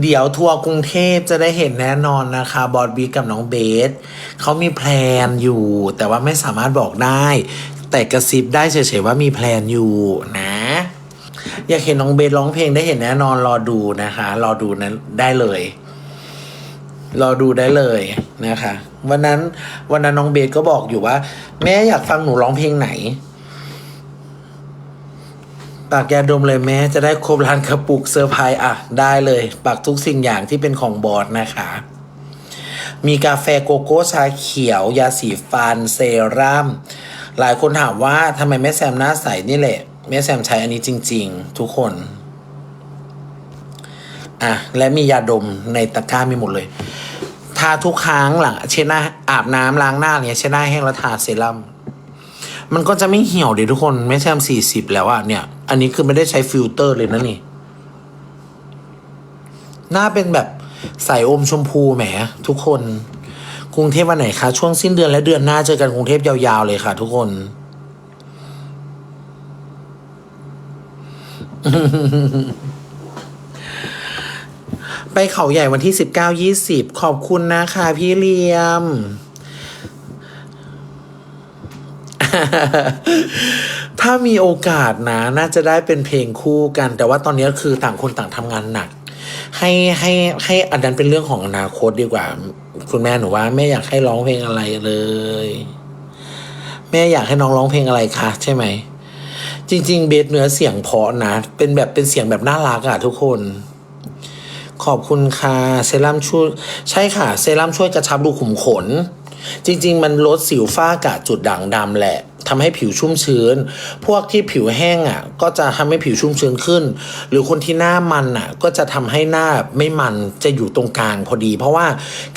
เดี๋ยวทัวร์กรุงเทพจะได้เห็นแน่นอนนะคะ บอสบีกับน้องเบสเขามีแพลนอยู่ แต่ว่าไม่สามารถบอกได้ แต่กระซิบได้เฉยๆว่ามีแพลนอยู่นะ อยากเห็นน้องเบสร้องเพลงได้เห็นแน่นอนรอดูนะคะ รอดูนั้นได้เลย รอดูได้เลยนะคะ วันนั้นวันนั้นน้องเบสก็บอกอยู่ว่า แม่อยากฟังหนูร้องเพลงไหน ปากยาดมเลยแม่จะได้ครบร้านกระปุกเซอร์ไพรส์อะ ได้เลยปักทุกสิ่งอย่างที่เป็นของบอสนะคะ มีกาแฟโกโก้ชาเขียว ยาสีฟันเซรั่มหลายคนถามว่าทำไมแม่แซมหน้าใสนี่แหละ แม่แซมใช้อันนี้จริง ๆ ทุกคนอะและมียาดมในตะกร้ามีหมดเลยทาทุกครั้งหลังเช็ดหน้าอาบน้ำล้างหน้าเนี่ยเช็ดหน้าแห้งแล้วทาเซรั่ม มันก็จะไม่เหี่ยวเดิทุกคนไม่ใช่สี่สิบแล้วอะเนี่ย อันนี้คือไม่ได้ใช้ฟิลเตอร์เลยนะนี่ หน้าเป็นแบบใสอมชมพูแหม ทุกคน กรุงเทพวันไหนคะ ช่วงสิ้นเดือนและเดือนหน้าเจอกันกรุงเทพยาวๆเลยค่ะ ทุกคน ไปเขาใหญ่วันที่สิบเก้ายี่สิบขอบคุณนะคะพี่เลียม ถ้ามีโอกาสนะ น่าจะได้เป็นเพลงคู่กัน แต่ว่าตอนนี้คือต่างคนต่างทำงานหนัก ให้ให้ให้อันนั้นเป็นเรื่องของอนาคตดีกว่า คุณแม่หนูว่าแม่อยากให้ร้องเพลงอะไรเลย แม่อยากให้น้องร้องเพลงอะไรคะใช่ไหมจริง ๆ เบสเนื้อเสียงเพาะนะ เป็นแบบเป็นเสียงแบบน่ารักอะทุกคน ขอบคุณค่ะ เซรั่มช่วย ใช่ค่ะ เซรั่มช่วยกระชับรูขุมขน จริง ๆ มันลดสิวฝ้ากระจุดด่างดำแหละทำให้ผิวชุ่มชื้น พวกที่ผิวแห้งอะ ก็จะทำให้ผิวชุ่มชื้นขึ้น หรือคนที่หน้ามันอะ ก็จะทำให้หน้าไม่มันจะอยู่ตรงกลางพอดี เพราะว่า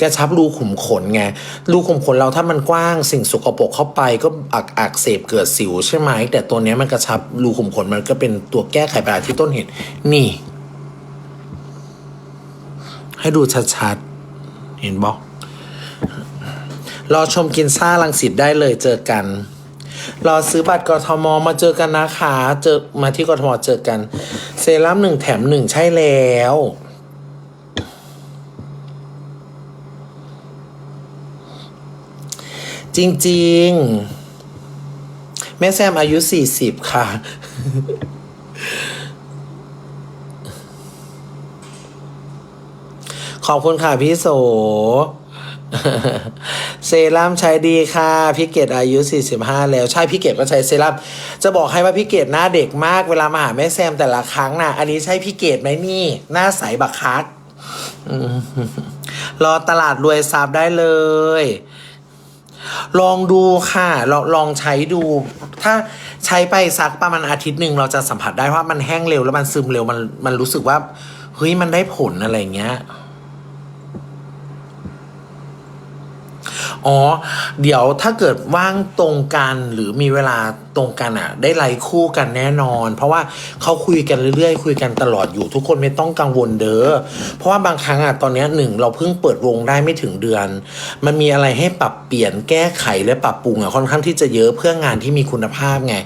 กระชับรูขุมขนไง รูขุมขนเราถ้ามันกว้างสิ่งสกปรกเข้าไปก็อักอักเสบเกิดสิวใช่ไหม แต่ตัวนี้มันกระชับรูขุมขนมันก็เป็นตัวแก้ไขปัญหาที่ต้นเหตุ นี่ ให้ดูชัดๆ เห็นบอก รอชมกินซ่าลังสิตได้เลยเจอกัน รอซื้อบัตรกทมมาเจอกันนะคะเจอมาที่กทมเจอกัน เซรั่มหนึ่งแถมหนึ่งใช่แล้วจริง ๆ แม่แซมอายุสี่สิบค่ะ ขอบคุณค่ะพี่โส เซรั่มใช้ดีค่ะพี่เกดอายุ 45 แล้วใช่พี่เกดก็ใช้เซรั่มจะบอกให้ว่าพี่เกดหน้าเด็กมากเวลามาหาแม่แซมแต่ละครั้งน่ะ อันนี้ใช่พี่เกดไหมนี่ หน้าใสบักคักรอตลาดรวยซับได้เลย ลองดูค่ะลองลองใช้ดู ถ้าใช้ไปสักประมาณอาทิตย์หนึ่งเราจะสัมผัสได้ว่ามันแห้งเร็วแล้วมันซึมเร็วมันมันรู้สึกว่าเฮ้ยมันได้ผลอะไรเงี้ย อ๋อ เดี๋ยวถ้าเกิดว่างตรงกันหรือมีเวลา ตรงกันอะได้ไลฟ์คู่กันแน่นอน เพราะว่าเขาคุยกันเรื่อยๆ คุยกันตลอดอยู่ทุกคนไม่ต้องกังวลเด้อเพราะว่าบางครั้งอะตอนนี้หนึ่งเราเพิ่งเปิดวงได้ไม่ถึงเดือน มันมีอะไรให้ปรับเปลี่ยนแก้ไขและปรับปรุงอะค่อนข้างที่จะเยอะเพื่องานที่มีคุณภาพไง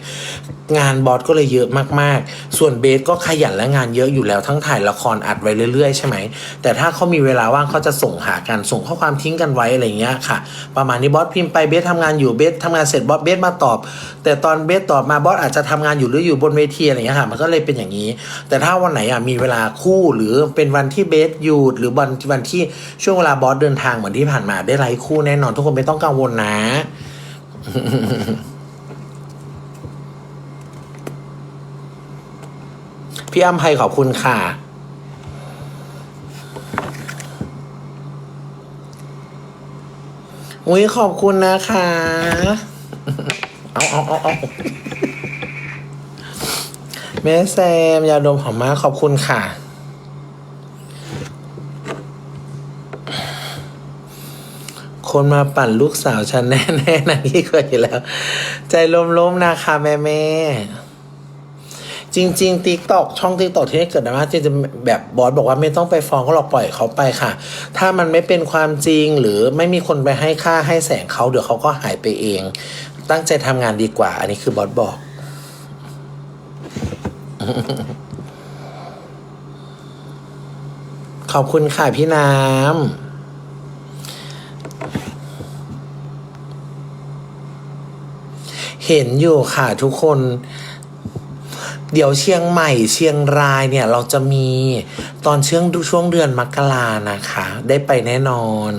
งานบอสก็เลยเยอะมากๆ ส่วนเบสก็ขยันและงานเยอะอยู่แล้วทั้งถ่ายละครอัดไว้เรื่อยๆ ใช่ไหม แต่ถ้าเขามีเวลาว่างเขาจะส่งหากันส่งข้อความทิ้งกันไว้อะไรเงี้ยค่ะ ประมาณนี้บอสพิมพ์ไปเบสทำงานอยู่เบสทำงานเสร็จบอสเบสมาตอบ แต่ตอนเบสตอบมาบอสอาจจะทำงานอยู่หรืออยู่บนเวทีอะไรเงี้ยค่ะมันก็เลยเป็นอย่างนี้ แต่ถ้าวันไหนอะมีเวลาคู่หรือเป็นวันที่เบสหยุดหรือวันวันที่ช่วงเวลาบอสเดินทางเหมือนที่ผ่านมาได้ไลฟ์คู่แน่นอน ทุกคนไม่ต้องกังวลนะพี่อ้ำไพขอบคุณค่ะ อุ้ยขอบคุณนะคะ เอาเอาเอาเอาแม่แซมยาดมหอมมากขอบคุณค่ะ คนมาปั่นลูกสาวฉันแน่ๆนะที่เคยแล้ว ใจล้มๆนะคะแม่แม่จริงๆติ๊กตอกช่องติ๊กตอกที่เกิดดราม่าจริงๆแบบบอสบอกว่าไม่ต้องไปฟ้องเขาหรอกปล่อยเขาไปค่ะ ถ้ามันไม่เป็นความจริงหรือไม่มีคนไปให้ค่าให้แสงเขาเดี๋ยวเขาก็หายไปเอง ตั้งใจทำงานดีกว่า อันนี้คือบอสบอก ขอบคุณค่ะพี่น้ำเห็นอยู่ค่ะทุกคน เดี๋ยวเชียงใหม่เชียงรายเนี่ยเราจะมีตอนช่วงช่วงเดือนมกรานะคะ ได้ไปแน่นอน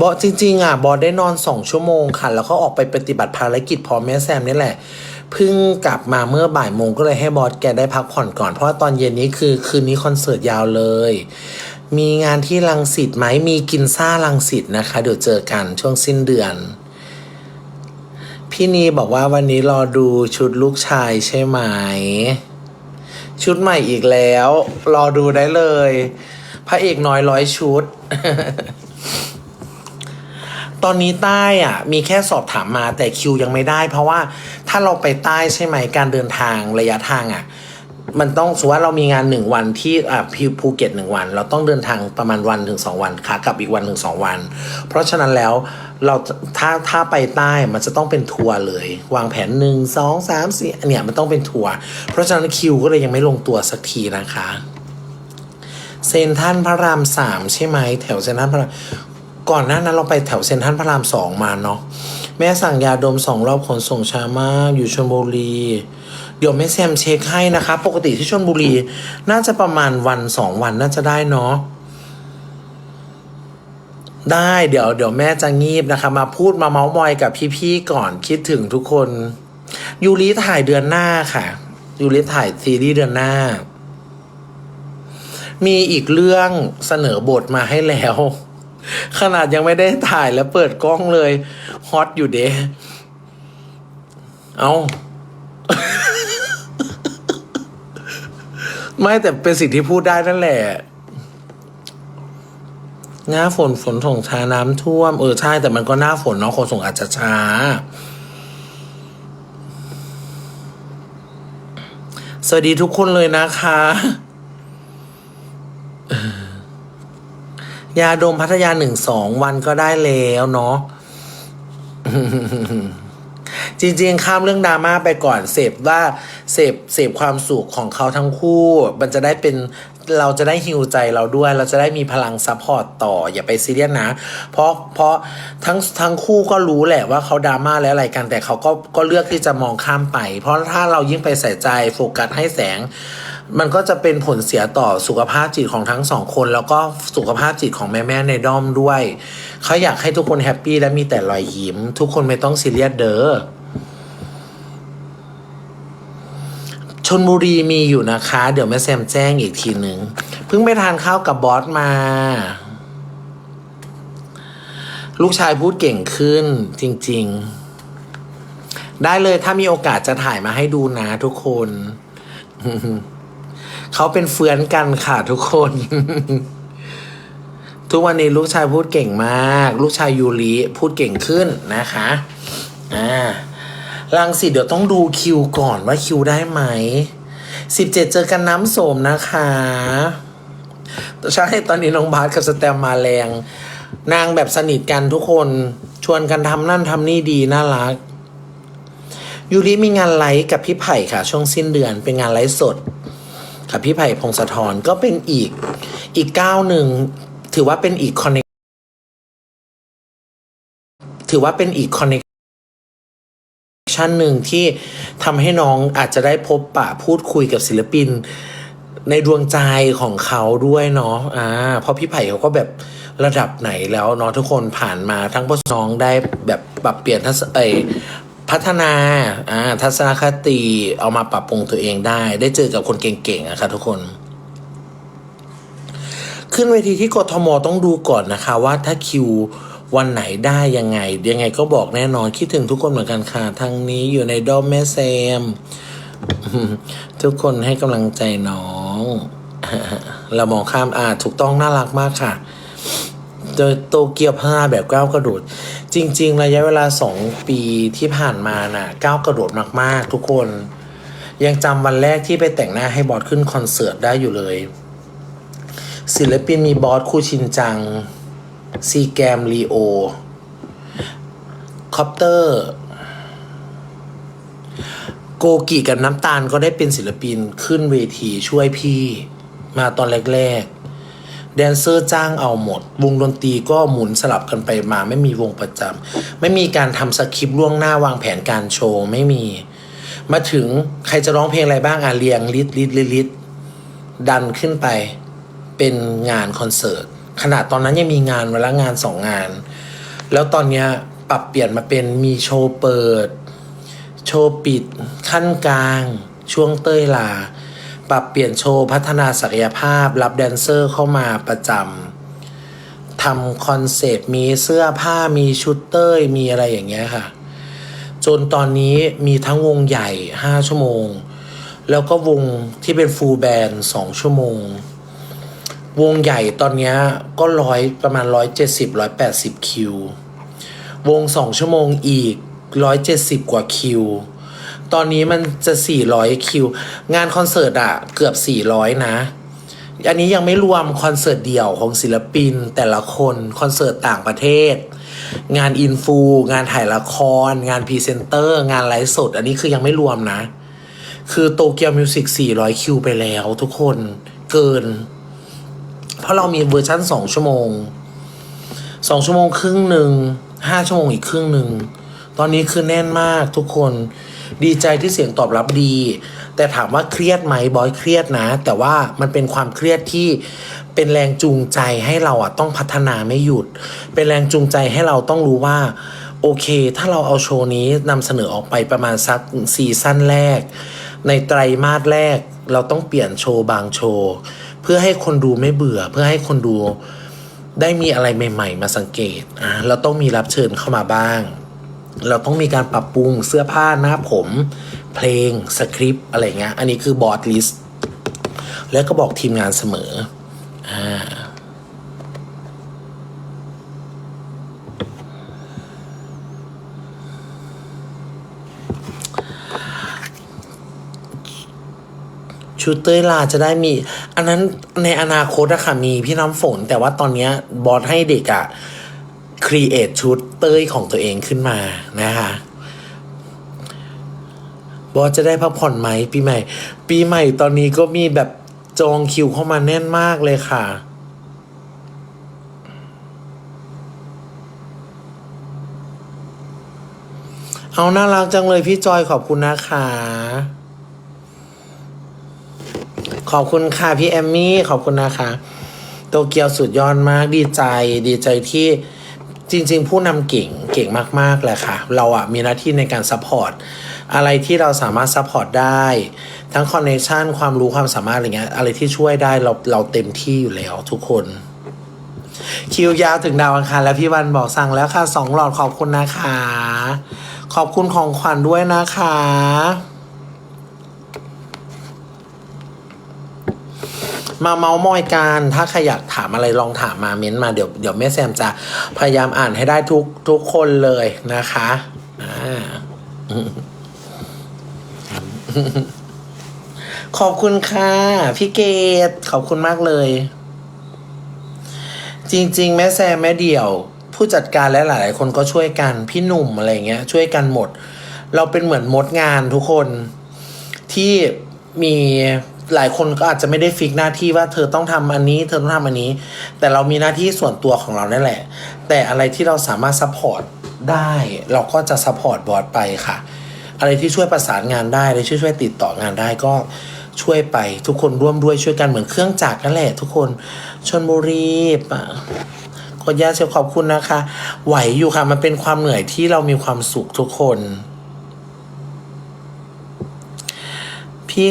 บอสจริงๆอะบอสได้นอนสองชั่วโมงค่ะ แล้วก็ออกไปปฏิบัติภารกิจพร้อมแม่แซมนี่แหละเพิ่งกลับมาเมื่อบ่ายโมงก็เลยให้บอสแกได้พักผ่อนก่อน เพราะว่าตอนเย็นนี้คือคืนนี้คอนเสิร์ตยาวเลย มีงานที่ลังสิตไหมมีกินซ่าลังสิตนะคะ เดี๋ยวเจอกันช่วงสิ้นเดือน พี่นีบอกว่าวันนี้รอดูชุดลูกชายใช่ไหม ชุดใหม่อีกแล้ว รอดูได้เลย พระเอกน้อยร้อยชุด ตอนนี้ใต้อะมีแค่สอบถามมาแต่คิวยังไม่ได้ เพราะว่าถ้าเราไปใต้ใช่ไหมการเดินทางระยะทางอะมันต้องสมมติว่าเรามีงานหนึ่งวันที่อ่าภูเก็ตหนึ่งวัน เราต้องเดินทางประมาณวันถึงสองวันขากลับอีกวันถึงสองวัน เพราะฉะนั้นแล้วเราถ้าถ้าไปใต้มันจะต้องเป็นทัวร์เลย วางแผนหนึ่งสองสามสี่เนี่ยมันต้องเป็นทัวร์เพราะฉะนั้นคิวก็เลยยังไม่ลงตัวสักทีนะคะเซนทรันพระรามสามใช่ไหมแถวเซนทรันพระราม ก่อนหน้านั้นเราไปแถวเซนทรันพระรามสองมาเนาะแม่สั่งยาดมสองรอบขนส่งช้ามากอยู่ชลบุรี เดี๋ยวแม่แซมเช็คให้นะคะ ปกติที่ชลบุรี น่าจะประมาณวันสองวันน่าจะได้เนาะได้เดี๋ยวเดี๋ยวแม่จะงีบนะคะ มาพูดมาเมาส์มอยกับพี่ๆก่อนคิดถึงทุกคนยูริถ่ายเดือนหน้าค่ะยูริถ่ายซีรีส์เดือนหน้า มีอีกเรื่องเสนอบทมาให้แล้ว ขนาดยังไม่ได้ถ่ายแล้วเปิดกล้องเลยฮอตอยู่เดะเอาไม่แต่เป็นสิ่งที่พูดได้นั่นแหละหน้าฝนฝนส่งช้าน้ำท่วม เออ ใช่ แต่มันก็หน้าฝนเนาะขนส่งอาจจะช้า สวัสดีทุกคนเลยนะคะ ยาดมพัทยาหนึ่งสองวันก็ได้แล้วเนาะจริงๆ ข้ามเรื่องดราม่าไปก่อนเสพว่าเสพเสพความสุขของเขาทั้งคู่ มันจะได้เป็นเราจะได้ฮิวใจเราด้วย เราจะได้มีพลังซัพพอร์ตต่อ อย่าไปซีเรียสนะ เพราะเพราะทั้งทั้งคู่ก็รู้แหละว่าเขาดราม่าแล้วอะไรกันแต่เขาก็ก็เลือกที่จะมองข้ามไป เพราะถ้าเรายิ่งไปใส่ใจโฟกัสให้แสง มันก็จะเป็นผลเสียต่อสุขภาพจิตของทั้งสองคน แล้วก็สุขภาพจิตของแม่ๆในด้อมด้วยเขาอยากให้ทุกคนแฮปปี้และมีแต่รอยยิ้ม ทุกคนไม่ต้องซีเรียสเด้อชนบุรีมีอยู่นะคะ เดี๋ยวแม่แซมแจ้งอีกทีหนึ่งเพิ่งไปทานข้าวกับบอสมา ลูกชายพูดเก่งขึ้นจริง ๆ ได้เลยถ้ามีโอกาสจะถ่ายมาให้ดูนะทุกคน เขาเป็นเฟือนกันค่ะทุกคน ทุกวันนี้ลูกชายพูดเก่งมาก ลูกชายยูริพูดเก่งขึ้นนะคะอ่าลังสิตเดี๋ยวต้องดูคิวก่อนว่าคิวได้ไหมสิบเจ็ดเจอกันน้ำโสมนะคะใช่ตอนนี้น้องบาสกับสแตมมาแรง นางแบบสนิทกันทุกคนชวนกันทำนั่นทำนี่ดีน่ารักยูริมีงานไลฟ์กับพี่ไผ่ค่ะ ช่วงสิ้นเดือนเป็นงานไลฟ์สด กับพี่ไผ่พงศธรก็เป็นอีกอีกก้าวหนึ่งถือว่าเป็นอีกคอนเนคถือว่าเป็นอีกคอนเนคชั่นหนึ่งที่ทำให้น้องอาจจะได้พบปะพูดคุยกับศิลปินในดวงใจของเขาด้วยเนาะ อ่า เพราะพี่ไผ่เขาก็แบบระดับไหนแล้วเนาะทุกคนผ่านมาทั้งพ่อน้องได้แบบปรับเปลี่ยนทัศเอ พัฒนาทัศนคติเอามาปรับปรุงตัวเองได้ ได้เจอกับคนเก่งๆอะค่ะทุกคน ขึ้นเวทีที่กทมต้องดูก่อนนะคะ ว่าถ้าคิววันไหนได้ยังไง ยังไงก็บอกแน่นอนคิดถึงทุกคนเหมือนกันค่ะทางนี้อยู่ในดอมแม่แซม ทุกคนให้กำลังใจน้อง เรามองข้ามอ่าถูกต้องน่ารักมากค่ะโดยโตเกียวผ้าแบบก้าวกระโดด จริง ๆ ระยะเวลาสองปีที่ผ่านมาน่ะก้าวกระโดดมากๆ ทุกคน ยังจำวันแรกที่ไปแต่งหน้าให้บอสขึ้นคอนเสิร์ตได้อยู่เลย ศิลปินมีบอสคู่ชินจัง ซีแกมลีโอ คอปเตอร์ โกกิกับน้ำตาลก็ได้เป็นศิลปินขึ้นเวทีช่วยพี่มาตอนแรก ๆ แดนเซอร์จ้างเอาหมด วงดนตรีก็หมุนสลับกันไปมา ไม่มีวงประจำไม่มีการทำสคริปต์ล่วงหน้าวางแผนการโชว์ไม่มี มาถึงใครจะร้องเพลงอะไรบ้างอะเรียงลิดลิดลิดลิดดันขึ้นไปเป็นงานคอนเสิร์ตขนาดตอนนั้นยังมีงานวันละงานสองงาน แล้วตอนเนี้ยปรับเปลี่ยนมาเป็นมีโชว์เปิด โชว์ปิด ขั้นกลาง ช่วงเต้ยลา ปรับเปลี่ยนโชว์พัฒนาศักยภาพ รับแดนเซอร์เข้ามาประจำทำคอนเซปต์มีเสื้อผ้ามีชุดเต้ยมีอะไรอย่างเงี้ยค่ะ จนตอนนี้มีทั้งวงใหญ่ 5 ชั่วโมง แล้วก็วงที่เป็นฟูลแบนด์2ชั่วโมง วงใหญ่ตอนเนี้ยก็ร้อยประมาณ 170 180 คิว วง 2 ชั่วโมงอีก 170 กว่าคิว ตอนนี้มันจะ 400 คิว งานคอนเสิร์ตอะเกือบ 400 นะ อันนี้ยังไม่รวมคอนเสิร์ตเดี่ยวของศิลปินแต่ละคนคอนเสิร์ตต่างประเทศ งานอินฟู งานถ่ายละคร งานพรีเซนเตอร์ งานไลฟ์สด อันนี้คือยังไม่รวมนะ คือโตเกียวมิวสิก400 คิวไปแล้วทุกคนเกิน เพราะเรามีเวอร์ชั่น 2 ชั่วโมง 2 ชั่วโมงครึ่งหนึ่ง5ชั่วโมงอีกครึ่งหนึ่งตอนนี้คือแน่นมากทุกคน ดีใจที่เสียงตอบรับดี แต่ถามว่าเครียดไหมบอยเครียดนะ แต่ว่ามันเป็นความเครียดที่เป็นแรงจูงใจให้เราอะต้องพัฒนาไม่หยุด เป็นแรงจูงใจให้เราต้องรู้ว่าโอเค ถ้าเราเอาโชว์นี้นำเสนอออกไปประมาณสักซีซั่นแรก ในไตรมาสแรกเราต้องเปลี่ยนโชว์บางโชว์ เพื่อให้คนดูไม่เบื่อ เพื่อให้คนดูได้มีอะไรใหม่ ๆ มาสังเกตอะเราต้องมีรับเชิญเข้ามาบ้าง เราต้องมีการปรับปรุงเสื้อผ้าหน้าผม เพลงสคริปต์อะไรเงี้ย อันนี้คือบอร์ดลิสต์แล้วก็บอกทีมงานเสมออ่าชุดเต้ยลาจะได้มี อันนั้นในอนาคตอะค่ะมีพี่น้ำฝน แต่ว่าตอนเนี้ยบอสให้เด็กอะ ครีเอทชุดเต้ยของตัวเองขึ้นมานะคะบอสจะได้พักผ่อนไหมปีใหม่ ปีใหม่ตอนนี้ก็มีแบบจองคิวเข้ามาแน่นมากเลยค่ะ เอาน่ารักจังเลยพี่จอยขอบคุณนะคะ ขอบคุณค่ะพี่แอมมี่ขอบคุณนะคะ โตเกียวสุดยอดมากดีใจดีใจที่ จริง ๆ ผู้นำเก่งเก่งมากๆแหละค่ะ เราอะมีหน้าที่ในการซัพพอร์ตอะไรที่เราสามารถซัพพอร์ตได้ ทั้งคอนเนคชันความรู้ความสามารถอะไรเงี้ยอะไรที่ช่วยได้เราเราเต็มที่อยู่แล้วทุกคน คิวยาวถึงดาวอังคารแล้วพี่วันบอกสั่งแล้วค่ะสองหลอดขอบคุณนะคะ ขอบคุณของขวัญด้วยนะคะ มาเมาส์มอยกันถ้าใครอยากถามอะไรลองถามมาเม้นมาเดี๋ยวเดี๋ยวแม่แซมจะพยายามอ่านให้ได้ทุกทุกคนเลยนะคะอ่าขอบคุณค่ะ พี่เกดขอบคุณมากเลย จริง ๆ แม่แซมแม่เดี่ยว ผู้จัดการและหลายๆ คนก็ช่วยกันพี่หนุ่มอะไรเงี้ย ช่วยกันหมด เราเป็นเหมือนมดงานทุกคนที่มี หลายคนก็อาจจะไม่ได้ฟิกหน้าที่ว่าเธอต้องทำอันนี้ เธอต้องทำอันนี้ แต่เรามีหน้าที่ส่วนตัวของเรานั่นแหละ แต่อะไรที่เราสามารถซัพพอร์ตได้เราก็จะซัพพอร์ตบอร์ดไปค่ะ อะไรที่ช่วยประสานงานได้อะไรช่วยช่วยติดต่องานได้ก็ช่วยไปทุกคนร่วมด้วยช่วยกันเหมือนเครื่องจักรนั่นแหละ ทุกคนชนบุรีปะขออนุญาเชียวขอบคุณนะคะ ไหวอยู่ค่ะ มันเป็นความเหนื่อยที่เรามีความสุขทุกคน พี่